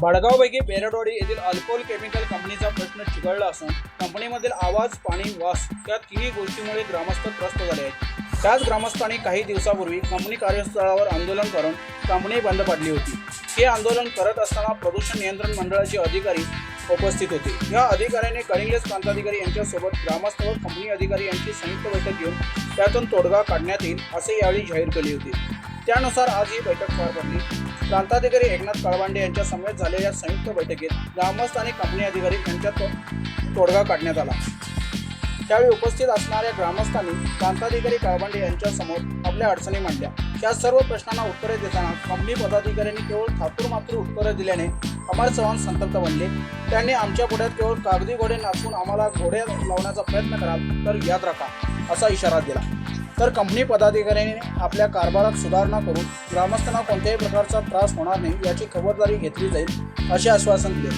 बडगावपैकी बेरडवाडी येथील alcohol chemical कंपनीचा प्रश्न चिघळला असून कंपनीमधील आवाज पाणी वास या तिन्ही गोष्टीमुळे ग्रामस्थ त्रस्त झाले आहेत. त्याच ग्रामस्थांनी काही दिवसापूर्वी कंपनी कार्यस्थळावर आंदोलन करून कंपनी बंद पाडली होती. हे आंदोलन करत असताना प्रदूषण नियंत्रण मंडळाचे अधिकारी उपस्थित होते. या अधिकाऱ्याने कलिंगलेस प्रांताधिकारी यांच्यासोबत ग्रामस्थ व कंपनी अधिकारी यांची संयुक्त बैठक घेऊन त्यातून तोडगा काढण्यात येईल असे यावेळी जाहीर केले होते. त्यानुसार आज ही बैठक पार पडली. प्रांताधिकारी एकनाथ काळवांडे यांच्या समवेत झालेल्या संयुक्त बैठकीत ग्रामस्थ आणि कंपनी अधिकारी यांच्यात तोडगा काढण्यात आला. त्यावेळी उपस्थित असणाऱ्या ग्रामस्थांनी प्रांताधिकारी काळवांडे यांच्यासमोर आपल्या अडचणी मांडल्या. त्या सर्व प्रश्नांना उत्तरे देताना कंपनी पदाधिकाऱ्यांनी केवळ थातूर मात्र उत्तरे दिल्याने अमर चव्हाण संतप्त बनले. त्यांनी आमच्या पुढ्यात केवळ कागदी घोडे नाचून आम्हाला घोडे लावण्याचा प्रयत्न कराल तर याद राखा असा इशारा दिला. तर कंपनी पदाधिकाऱ्यांनी आपल्या कारभारात सुधारणा करून ग्रामस्थांना कोणत्याही प्रकारचा त्रास होणार नाही याची खबरदारी घेतली जाईल असे आश्वासन दिले.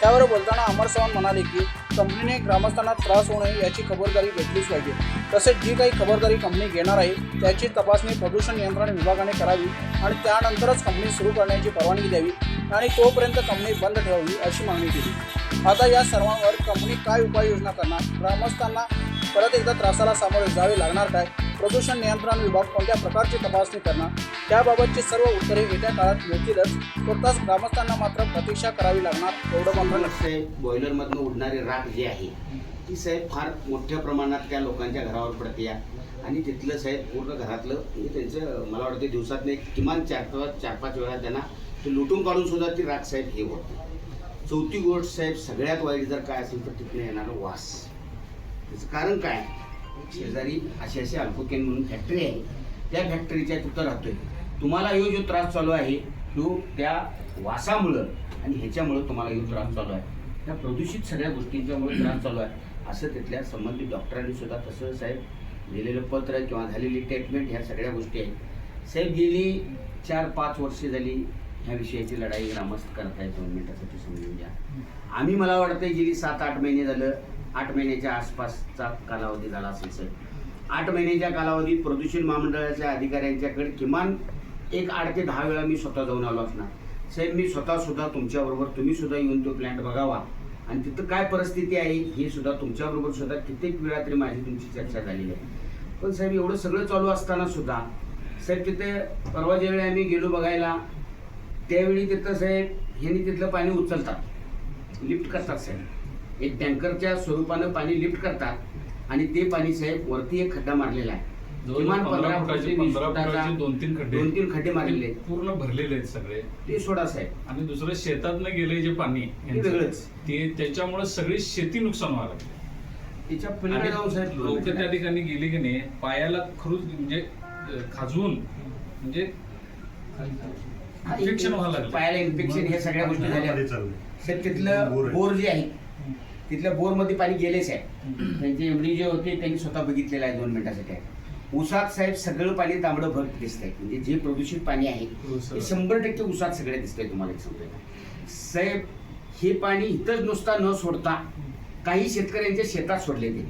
त्यावर बोलताना अमर चव्हाण म्हणाले की कंपनीने ग्रामस्थांना त्रास होऊ नये याची खबरदारी घेतलीच पाहिजे. तसेच जी काही खबरदारी कंपनी घेणार आहे त्याची तपासणी प्रदूषण नियंत्रण विभागाने करावी आणि त्यानंतरच कंपनी सुरू करण्याची परवानगी द्यावी आणि तोपर्यंत कंपनी बंद ठेवावी अशी मागणी केली. आता या सर्वांवर कंपनी काय उपाययोजना करणार? ग्रामस्थांना परत एकदा त्रासाला सामोरे जावे लागणार काय? प्रदूषण नियंत्रण विभाग कोणत्या प्रकारची तपासणी करणार? त्याबाबतची सर्व उत्तरे येत्या काळात मिळतीलच तुर्तास ग्रामस्थांना मात्र प्रतीक्षा करावी लागणार एवढं मात्र साहेब बॉयलरमधनं उडणारी राख जी आहे ती साहेब फार मोठ्या प्रमाणात त्या लोकांच्या घरावर पडते. या आणि तिथलं साहेब पूर्ण घरातलं म्हणजे त्यांचं मला वाटतं दिवसात एक किमान चार पाच चार पाच वेळा त्यांना ते लुटून काढून सुद्धा ती राख साहेब हे होते. चौथी गोष्ट साहेब सगळ्यात वाईट जर काय असेल तर तिथनं येणारं वास. त्याचं कारण काय? शेजारी अशी अशी अल्पोकेन म्हणून फॅक्टरी आहे. त्या फॅक्टरीच्या तिथं राहतोय. तुम्हाला ह्यो जो त्रास चालू आहे तो त्या वासामुळं आणि ह्याच्यामुळं तुम्हाला यो त्रास चालू आहे. त्या प्रदूषित सगळ्या गोष्टींच्यामुळे त्रास चालू आहे. असं तिथल्या संबंधित डॉक्टरांनी सुद्धा तसं साहेब लिहिलेलं पत्र किंवा झालेली ट्रीटमेंट ह्या सगळ्या गोष्टी आहेत. साहेब गेली चार पाच वर्षे झाली ह्या विषयाची लढाई ग्रामस्थ करतायत दोन मिनिटासाठी समजून घ्या. आम्ही मला वाटतं गेली सात आठ महिने झालं आठ महिन्याच्या आसपासचा कालावधी झाला असेल साहेब आठ महिन्याच्या कालावधीत प्रदूषण महामंडळाच्या अधिकाऱ्यांच्याकडे किमान एक आठ ते दहा वेळा मी स्वतः जाऊन आलो असणार. साहेब मी स्वतः सुद्धा तुमच्याबरोबर तुम्ही सुद्धा येऊन तो प्लॅन्ट बघावा. आणि तिथं काय परिस्थिती आहे हे सुद्धा तुमच्याबरोबर सुद्धा कित्येक वेळा तरी माझी तुमची चर्चा झालेली आहे. पण साहेब एवढं सगळं चालू असताना सुद्धा साहेब तिथे परवा ज्यावेळी आम्ही गेलो बघायला त्यावेळी तिथं साहेब ह्यांनी तिथलं पाणी उचलतात. लिफ्ट करतात साहेब. एक टँकरच्या स्वरूपानं पाणी लिफ्ट करतात आणि ते पाणी साहेब वरती एक खड्डा मारलेला आहे. किमान पंधरा फुटाचे दोन तीन खड्डे. दोन तीन खड्डे मारलेले. पूर्ण भरलेले आहेत सगळे. ते सोडा साहेब. आणि दुसरं शेतातनं गेले जे पाणी वेगळंच. ते त्याच्यामुळे सगळी शेती नुकसान व्हायला लागली. त्याच्या पलीकडे जाऊन साहेब लोक त्या ठिकाणी गेली की नाही पायाला खरूच म्हणजे खाजवून म्हणजे इन्फेक्शन व्हायला लागलं. पायाला इन्फेक्शन हे सगळ्या गोष्टी झाल्या. तिथलं. बोर जे आहे तिथल्या बोरमध्ये पाणी गेलेच आहे. त्यांचे एमडी जे होते त्यांनी स्वतः बघितलेलं आहे दोन मिनिटासाठी. उसात साहेब सगळं पाणी तांबडं भर दिसतंय. म्हणजे जे प्रदूषित पाणी आहे हो. ते शंभर टक्के उसात सगळे दिसतंय तुम्हाला एक सांगतोय साहेब हे पाणी इथंच नुसता न सोडता काही शेतकऱ्यांच्या शेतात सोडले ते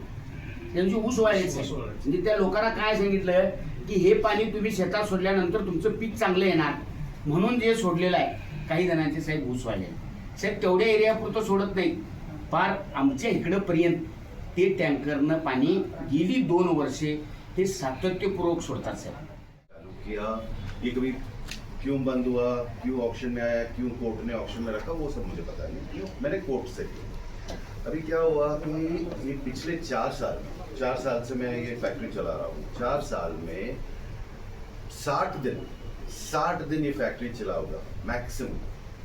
त्यांचे ऊस वाढले. म्हणजे त्या लोकांना काय सांगितलं की हे पाणी तुम्ही शेतात सोडल्यानंतर तुमचं पीक चांगलं येणार. म्हणून जे सोडलेलं आहे काही जणांचे साहेब ऊस वाढले साहेब तेवढ्या एरियापुरतं सोडत नाही पार आमच्या इकडं पर्यंत ते टँकरनं पाणी गेली दोन वर्षे हे सातत्यपूर्वक सोडतात साहेब. चालू क्यों बंद हुआ क्यों ऑप्शन में आया क्यों कोर्ट ने ऑप्शन में रखा वो सब मुझे पता नहीं क्यों मैंने कोर्ट से किया। अभी क्या हुआ कि ये पिछले चार साल चार साल से मैं ये फैक्ट्री चला रहा हूँ। चार साल में साठ दिन साठ दिन ये फैक्ट्री चला होगा मैक्सिमम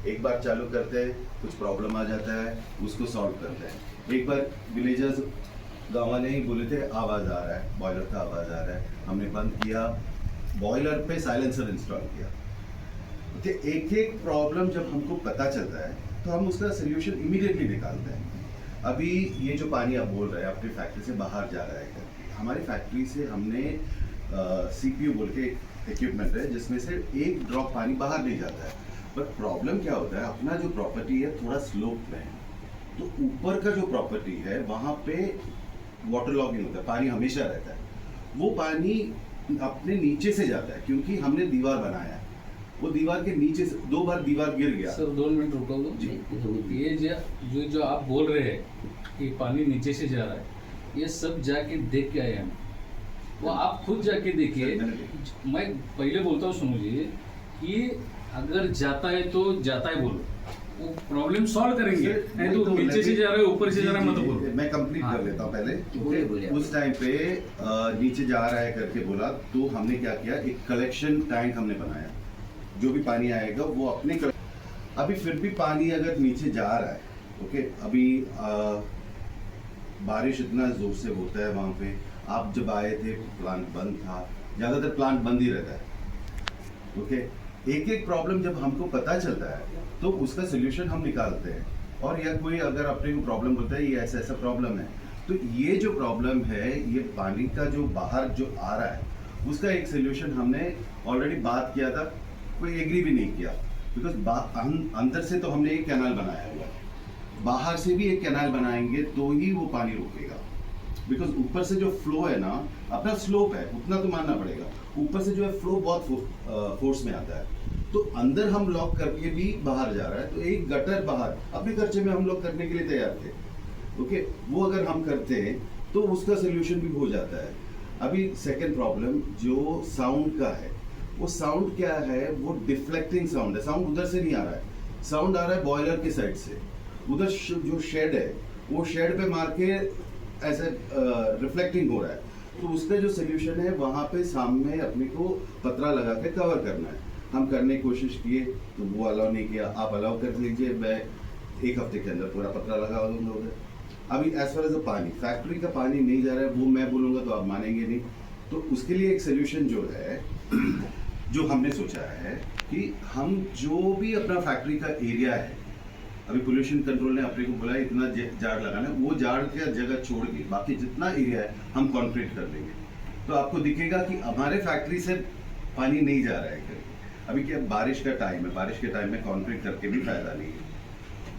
एक बार चालू करते हैं, कुछ प्रॉब्लम आ जाता है, उसको सॉल्व करते हैं। एक बार विलेजर्स गाँव वाले ही बोले थे, आवाज़ आ रहा है बॉयलर का आवाज़ आ रहा है। हमने बंद किया बॉयलर पे साइलेंसर इंस्टॉल किया। तो एक एक प्रॉब्लम जब हमको पता चलता है तो हम उसका सोल्यूशन इमीडिएटली निकालते हैं। अभी ये जो पानी आप बोल रहे हैं अपनी फैक्ट्री से बाहर जा रहा है हमारी फैक्ट्री से हमने सी पी यू बोल के इक्विपमेंट है, जिसमें से एक ड्रॉप पानी बाहर नहीं जाता है। बट प्रॉब्लम क्या होता है? अपना जो प्रॉपर्टी है थोड़ा स्लोप में है। तो ऊपर का जो प्रॉपर्टी है वहाँ पे वाटर लॉगिंग होता है पानी हमेशा रहता है। वो पानी अपने नीचे से जाता है क्योंकि हमने दीवार बनाया है। वो दीवार के नीचे से दो बार दीवार गिर गया। सर दोन मिनट रुको दो ये जो जो जो आप बोल रहे हैं कि पानी नीचे से जा रहा है ये सब जाके देख के आए हम। वो आप खुद जाके देखिए। मैं पहले बोलता हूँ सुनिए कि अगर जाता है तो जाता है बोलो। वो प्रॉब्लम सॉल्व करेंगे। नहीं तो नीचे से जा रहा है ऊपर से जा रहा है मत बोलो। मैं कंप्लीट हाँ। कर लेता हूँ पहले। बोलिए। उस टाइम पे नीचे जा रहा है करके बोला तो हमने क्या किया? एक कलेक्शन टैंक हमने बनाया। जो भी पानी आएगा वो अपने अभी फिर भी पानी अगर नीचे जा रहा है ओके अभी अ, बारिश इतना ज़ोर से होता है वहाँ पे। आप जब आए थे प्लांट बंद था। ज़्यादातर प्लांट बंद ही रहता है ओके एक एक प्रॉब्लम जब हमको पता चलता है तो उसका सोल्यूशन हम निकालते हैं। और या कोई अगर अपने को प्रॉब्लम होता है, ये ऐसा ऐसा प्रॉब्लम है। तो ये जो प्रॉब्लम है, ये पानी का जो बाहर जो आ रहा है, उसका एक सोल्यूशन हमने ऑलरेडी बात किया था, कोई एग्री भी नहीं किया। बिकॉज़ अंदर से तो हमने एक कैनाल बनाया हुआ है। बाहर से भी एक कैनाल बनाएँगे तो ही वो पानी रुकेगा। बिकॉज़ ऊपर से जो फ्लो है ना, अपना स्लोप है, उतना तो मानना पड़ेगा। ऊपर से जो है फ्लो बहुत फोर्स में आता है। तो अंदर हम लॉक करके भी बाहर जा रहा है तो एक गटर बाहर, अपने खर्चे में हम लोग करने के लिए तैयार थे। ओके वो अगर हम करते हैं तो उसका सोल्यूशन भी हो जाता है। अभी सेकेंड प्रॉब्लम जो साउंड का है, वो साउंड क्या है? वो डिफ्लेक्टिंग साउंड है। साउंड उधर से नहीं आ रहा है। साउंड आ रहा है बॉयलर के साइड से। उधर जो शेड है, वो शेड पे मार के ऐसे रिफ्लेक्टिंग हो रहा है तो उसका जो सोल्यूशन है, वहाँ पे सामने अपने को पतरा लगा के कवर करना है। हम करने की कोशिश किए तो वो अलाउ नहीं किया। आप अलाउ कर लीजिए मैं एक हफ़्ते के अंदर पूरा पतरा लगा दूँगा उधर अभी एज फार एज द पानी फैक्ट्री का पानी नहीं जा रहा है, वो मैं बोलूँगा तो आप मानेंगे नहीं। तो उसके लिए एक सोल्यूशन जो है, जो हमने सोचा है कि हम जो भी अपना फैक्ट्री का एरिया है अभी पोल्यूशन कंट्रोल ने अपने को बोला इतना जे- झाड़ लगाना है, वो झाड़ के जगह छोड़ के बाकी जितना एरिया है हम कॉन्क्रीट कर देंगे। तो आपको दिखेगा कि हमारे फैक्ट्री से पानी नहीं जा रहा है करके अभी क्या बारिश का टाइम है बारिश के टाइम में कॉन्क्रीट करके भी फ़ायदा नहीं है।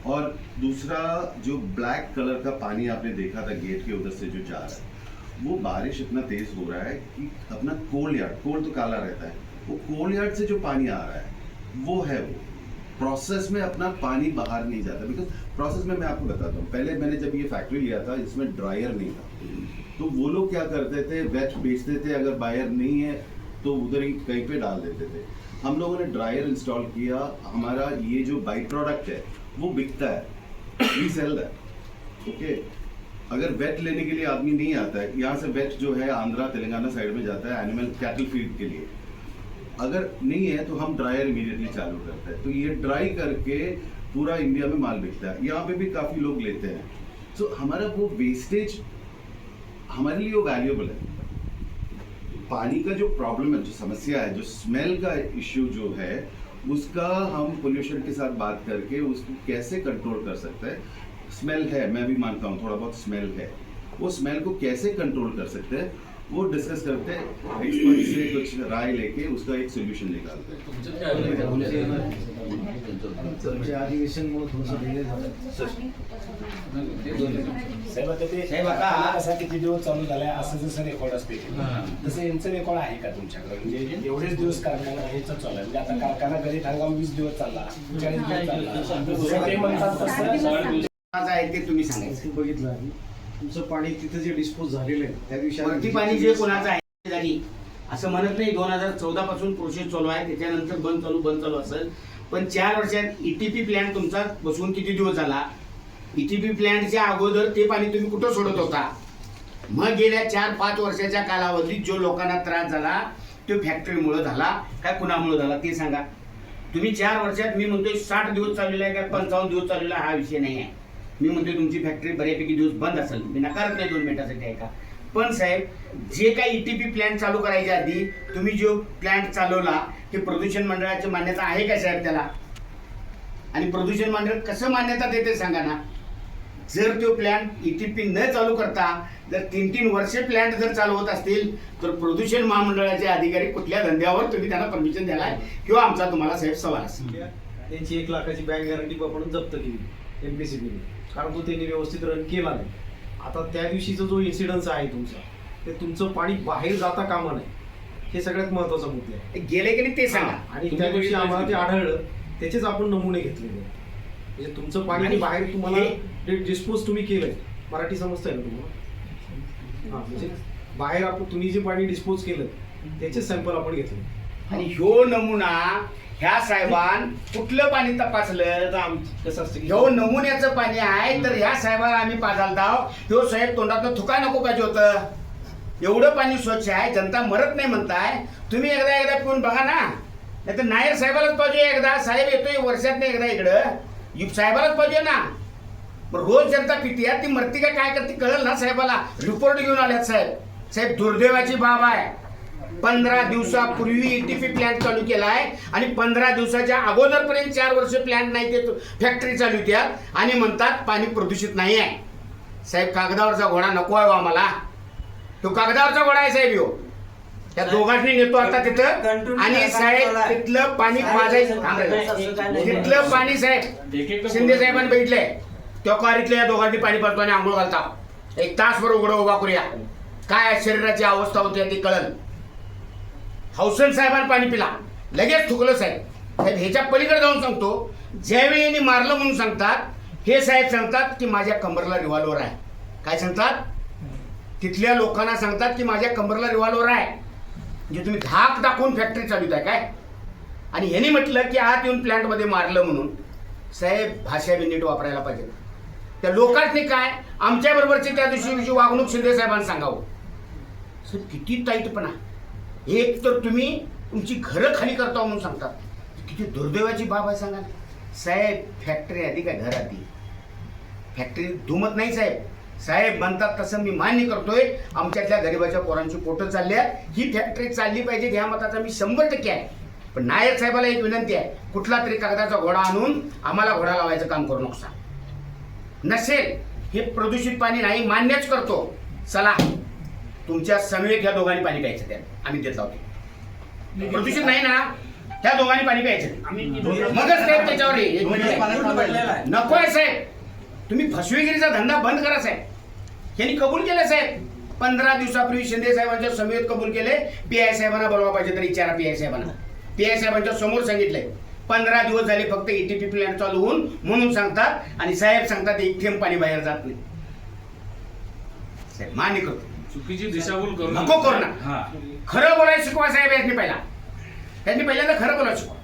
और दूसरा जो ब्लैक कलर का पानी आपने देखा था गेट के उधर से जो जा रहा है वो बारिश इतना तेज हो रहा है कि अपना कोल यार्ड कोल तो काला रहता है वो कोल यार्ड से जो पानी आ रहा है वो है वो। प्रोसेस में अपना पानी बाहर नहीं जाता। बिकॉज़ प्रोसेस में मैं आपको बताता हूँ। पहले मैंने जब ये फैक्ट्री लिया था, इसमें ड्रायर नहीं था। तो वो लोग क्या करते थे? वेट बेचते थे। अगर बायर नहीं है तो उधर ही कहीं पे डाल देते थे। हम लोगों ने ड्रायर इंस्टॉल किया। हमारा ये जो बाई प्रोडक्ट है, वो बिकता है। वी सेल दैट ओके अगर वेट लेने के लिए आदमी नहीं आता है, यहाँ से वेट जो है आंध्रा, तेलंगाना साइड में जाता है एनिमल कैटल फ़ीड के लिए। अगर नहीं है तो हम ड्रायर इमीडिएटली चालू करते हैं। तो ये ड्राई करके पूरा इंडिया में माल बिकता है। यहाँ पे भी काफ़ी लोग लेते हैं। सो so, हमारा वो वेस्टेज हमारे लिए वो वैल्यूएबल है। पानी का जो प्रॉब्लम है जो समस्या है जो स्मेल का इश्यू जो है उसका हम पोल्यूशन के साथ बात करके उसको कैसे कंट्रोल कर सकते हैं? स्मेल है मैं भी मानता हूँ थोड़ा बहुत स्मेल है। वो स्मेल को कैसे कंट्रोल कर सकते हैं? वो डिस्कस करते हैं एक्सपर्ट से कुछ राय लेके उसका एक सोल्यूशन निकालते हैं। किती दिवस चालू झालाय? असं जसं रेकॉर्ड असते हां. तसं यांचं रेकॉर्ड आहे का तुमच्याकडे? म्हणजे एवढेच दिवस कारखाना ह्याचं चालू आहे. म्हणजे आता कारखाना घरी हंगाम वीस दिवस चालला. चाळीस दिवस चालला. ते म्हणतात तसं आहे ते तुम्ही सांगायचं. बघितलं तुमचं पाणी तिथं जे डिस्पोज झालेलं आहे त्या दिवशी वरती पाणी जे कोणाचं आहे जागी असं म्हणत नाही दोन हजार चौदा पासून प्रोसेस चालू आहे त्याच्यानंतर बंद चालू बंद चालू असेल. पण चार वर्षात ईटीपी प्लॅन्ट तुमचा बसवून किती दिवस झाला? ईटीपी प्लॅन्टच्या अगोदर ते पाणी तुम्ही कुठं सोडत होता? मग गेल्या चार पाच वर्षाच्या कालावधीत जो लोकांना त्रास झाला तो फॅक्टरीमुळे झाला. काय कुणामुळे झाला ते सांगा. तुम्ही चार वर्षात मी म्हणतोय साठ दिवस चाललेला आहे का पंचावन्न दिवस चाललेला आहे, हा विषय नाही आहे मी म्हणतोय तुमची फॅक्टरी बऱ्यापैकी दिवस बंद असेल. मी नकारत नाही दोन मिनिटासाठी ऐका पण साहेब जे काही ईटीपी प्लॅन्ट चालू करायच्या आधी तुम्ही जो प्लॅन्ट चालवला ते प्रदूषण मंडळाची मान्यता आहे का साहेब त्याला? आणि प्रदूषण मंडळ कसं मान्यता देते सांगा ना? जर तो प्लॅन्ट ईटीपी न चालू करता जर तीन तीन वर्षे प्लॅन्ट जर चालू होत असतील तर प्रदूषण महामंडळाचे अधिकारी कुठल्या धंद्यावर तुम्ही त्यांना परमिशन द्याला किंवा आमचा तुम्हाला साहेब सवाल असेल. त्यांची एक लाखाची बँक गॅरंटी आपण जप्त केली. एमपीसीबीने कारण तो त्यांनी व्यवस्थित रन केला नाही. आता त्या दिवशीचा जो इन्सिडन्स आहे तुमचा ते तुमचं पाणी बाहेर जाता कामा नाही. हे सगळ्यात महत्त्वाचा मुद्दा आहे. गेले की नाही ते सांगा. आणि तुम्ही त्या दिवशी आम्हाला ते? आढळलं त्याचेच आपण नमुने घेतलेले आहेत. म्हणजे तुमचं पाणी आणि बाहेर तुम्हाला डिस्पोज तुम्ही केलंय मराठी समजतंय ना तुम्हाला? हा म्हणजे बाहेर आपण तुम्ही जे पाणी डिस्पोज केलं त्याचे सॅम्पल आपण घेतले. आणि ह्यो नमुना ह्या साहेबान कुठलं पाणी तपासलं? तर आमचं कसं असतं? की ह्यो नमुन्याचं पाणी आहे तर ह्या साहेबाला आम्ही पाजाल दाव ह्यो साहेब तोंडातनं थुका नको पाहिजे होतं. एवढं पाणी स्वच्छ आहे जनता मरत नाही म्हणताय. तुम्ही एकदा एकदा पिऊन बघा ना. नाही तर नायर साहेबालाच पाहिजे एकदा. साहेब येतोय वर्षात नाही एकदा इकडं. साहेबालाच पाहिजे ना. मग रोज जनता पिती. ती मरती का काय करते कळेल ना साहेबाला? रिपोर्ट घेऊन आल्यात साहेब. साहेब दुर्दैवाची बाब आहे. पंधरा दिवसापूर्वी ईटीपी प्लॅन्ट चालू केला आहे आणि पंधरा दिवसाच्या अगोदरपर्यंत चार वर्ष प्लॅन्ट नाही ते फॅक्टरी चालू त्या आणि म्हणतात पाणी प्रदूषित नाही आहे साहेब कागदावरचा घोडा नको आहे हो आम्हाला. तो कागदावरचा घोडा आहे साहेब ह्यो. त्या दोघांनी नेतो आता तिथं. आणि साहेब तिथलं पाणी पाजायचं थांबायचं. तिथलं पाणी साहेब. एक एक शिंदे साहेबांनी बघितलंय. त्या कारीतल्या या दोघांनी पाणी पाजतो आणि आंघोळ घालता. एक तासभर उघडं उभा करूया. काय शरीराची अवस्था होती ती कळल. हौसन साहेबांनी पाणी पिला. लगेच थुकलं साहेब. साहेब ह्याच्या पलीकडे जाऊन सांगतो. ज्यावेळी यांनी मारलं म्हणून सांगतात हे साहेब सांगतात की माझ्या कमरला रिव्हॉल्वर आहे. काय सांगतात? तिथल्या लोकांना सांगतात की माझ्या कमरला रिव्हॉल्वर आहे. म्हणजे तुम्ही धाक दाखवून फॅक्टरी चालवित आहे काय? आणि ह्यांनी म्हटलं की आत येऊन प्लॅन्टमध्ये मारलं म्हणून. साहेब भाषा बी नीट वापरायला पाहिजे. त्या लोकांनी काय? आमच्याबरोबरची त्या दिवशी वागणूक शिंदे साहेबांना सांगावं. साहेब किती ताईटपणा एक तर तुम्ही तुमची घरं खाली करता म्हणून सांगतात किती दुर्दैवाची बाब आहे सांगा. साहेब फॅक्टरी आधी काय घर आधी फॅक्टरी दुमत नाही साहेब. साहेब म्हणतात तसं मी मान्य करतोय. आमच्यातल्या गरिबाच्या पोरांची पोटं चालली ही फॅक्टरी चालली पाहिजे ह्या मताचा मी शंभर टक्के आहे. पण नायक साहेबाला एक विनंती आहे. कुठला तरी कागदाचा घोडा आणून आम्हाला घोडा लावायचं काम करू नका नसेल. हे प्रदूषित पाणी नाही मान्यच करतो. चला. तुमच्या समवेत ह्या दोघांनी पाणी प्यायचं त्या. आम्ही देत लावतो प्रदूषित नाही ना. त्या दोघांनी पाणी प्यायचं. मगच साहेब त्याच्यावर. नको आहे. साहेब. तुम्ही फसवेगिरीचा धंदा बंद करा साहेब. यांनी कबूल केलं साहेब. पंधरा दिवसापूर्वी शिंदे साहेबांच्या समेत कबूल केले. पी आय साहेबांना बोलवा पाहिजे तर विचारा पी आय साहेबांना. पी आय साहेबांच्या समोर सांगितलंय. पंधरा दिवस झाले फक्त एटीपी प्लॅन चालू होऊन म्हणून सांगतात आणि साहेब सांगतात एक थेंब पाणी बाहेर जात नाही. साहेब मान्य करतो. चुकीची दिशाभूल करू नको करू नका. हा. खरं बोलायला शिकवा साहेब यांनी पहिला. त्यांनी पहिल्यांदा खरं बोलायला शिकवा.